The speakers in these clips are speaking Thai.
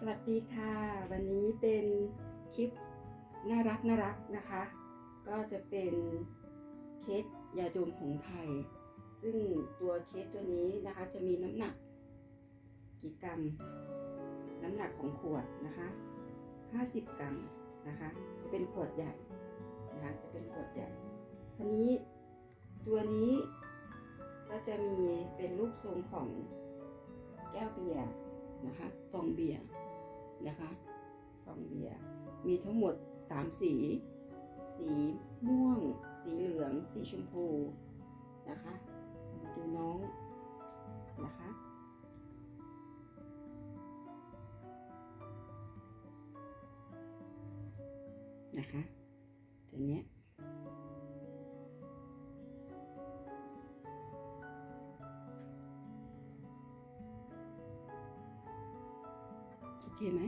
สวัสดีค่ะ วันนี้เป็นคลิปน่ารักน่ารักนะคะ ก็จะเป็นเคสยาดมของไทย ซึ่งตัวเคสตัวนี้นะคะจะมีน้ำหนักกี่กรัม น้ำหนักของขวดนะคะ50 กรัมนะคะ จะเป็นขวดใหญ่นะคะจะเป็นขวดใหญ่ทีนี้ตัวนี้ก็จะมีเป็นรูปทรงของแก้วเบียร์นะคะฟองเบียร์ นะคะซองเบียร์มีทั้งหมด 3 สี สีม่วง สีเหลือง สีชมพูนะคะดูน้องนะคะนะคะตัวเนี้ย โอเคไหม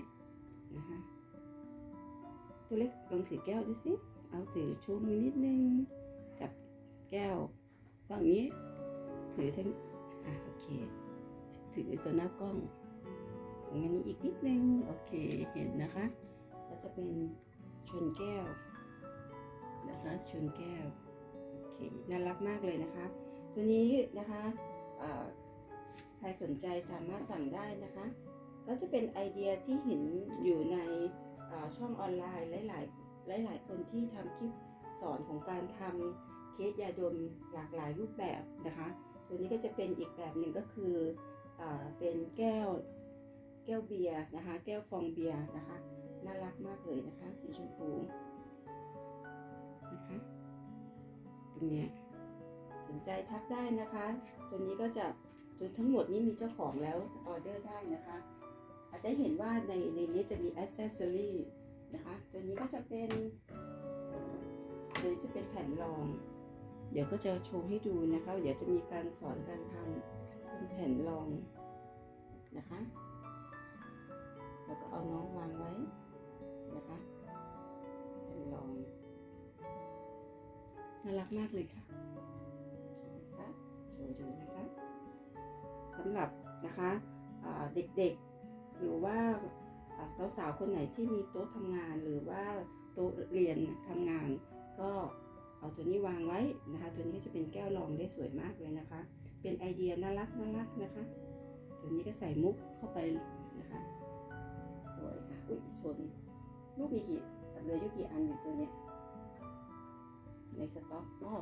นะคะตัวเล็กลองถือแก้วดูสิ เอาถือโชว์มือนิดนึงจับแก้วฝั่งนี้ ถือทั้งอะโอเค ถือตัวหน้ากล้องตรงนี้อีกนิดนึง โอเค เห็นนะคะ ก็จะเป็นชนแก้วนะคะชนแก้ว โอเค น่ารักมากเลยนะคะ ตัวนี้นะคะใครสนใจสามารถสั่งได้นะคะ ก็จะเป็นไอเดียที่เห็นอยู่ในช่องออนไลน์หลาย ๆหลาย ๆ คนที่ทำคลิปสอนของการทำเค้กยาดมหลากหลายรูปแบบนะคะ ตัวนี้ก็จะเป็นอีกแบบหนึ่งก็คืออเป็นแก้วแก้วเบียร์นะคะ แก้วฟองเบียร์นะคะ น่ารักมากเลยนะคะ สีชมพูนะคะตรงนี้สนใจทักได้นะคะ ตัวนี้ก็จะตัวทั้งหมดนี้มีเจ้าของแล้วออเดอร์ได้นะคะ อาจจะเห็นว่าในในนี้จะมีอ c เซสซอรี่นะคะตัวนี้ก็จะเป็นตัวนี้จะเป็นแผ่นรอง เดี๋ยวก็จะโชว์ให้ดูนะคะ เดี๋ยวจะมีการสอนการทำเป็นแผ่นรองนะคะ แล้วก็เอาน้องวางไว้นะคะเป็นรองน่ารักมากเลยค่ะนะคะโชว์ดูนะคะสำหรับนะคะเด็กๆ หรือว่าสาวๆคนไหนที่มีโต๊ะทำงานหรือว่าโต๊ะเรียนทำงาน ก็เอาตัวนี้วางไว้นะคะ ตัวนี้จะเป็นแก้วรองได้สวยมากเลยนะคะ เป็นไอเดียน่ารักน่ารักนะคะ ตัวนี้ก็ใส่มุกเข้าไปนะคะ สวยค่ะ อุ้ยชนลูกมีกี่เหลืออยู่กี่อันอยู่ตัวเนี้ยในสต็อกก็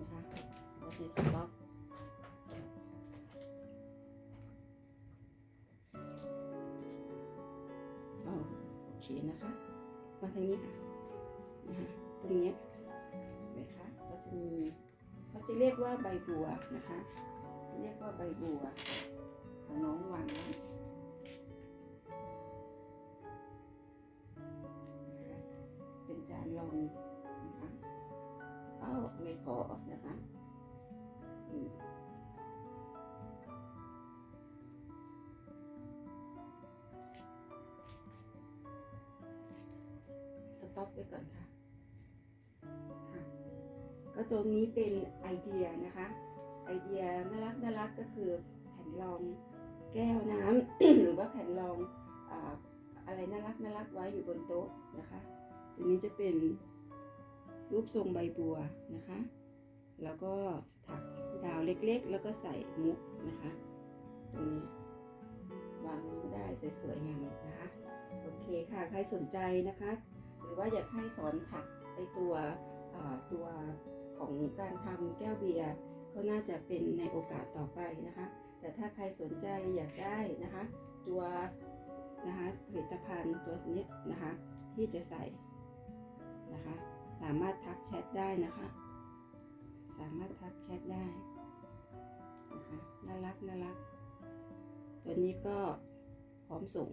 นะคะในสต็อก นะคะ มาทางนี้ค่ะนะคะตรงนี้เห็นไหมคะเราจะมีเขาจะเรียกว่าใบบัวนะคะ จะเรียกว่าใบบัวเอาน้องวางเป็นจานรองนะคะเอ้าไม่พอนะคะ ต็อปไว้ก่อนค่ะค่ะ ก็ตรงนี้เป็นไอเดียนะคะ ไอเดียน่ารักน่ารักก็คือแผ่นรองแก้วน้ำหรือว่าแผ่นรองออะไรน่ารักน่ารักไว้อยู่บนโต๊ะนะคะตัวนี้จะเป็นรูปทรงใบบัวนะคะ แล้วก็ถักดาวเล็กๆ แล้วก็ใส่มุกนะคะ ตรงนี้วางได้สวยๆงามนะคะ โอเคค่ะ ใครสนใจนะคะ หรือว่าอยากให้สอนถักไอตัวตัวของการทำแก้วเบียร์ก็น่าจะเป็นในโอกาสต่อไปนะคะ แต่ถ้าใครสนใจอยากได้นะคะ ตัวนะคะผลิตภัณฑ์ตัวนี้นะคะที่จะใส่นะคะ สามารถทักแชทได้นะคะ สามารถทักแชทได้นะคะน่ารักน่ารักตัวนี้ก็พร้อมส่ง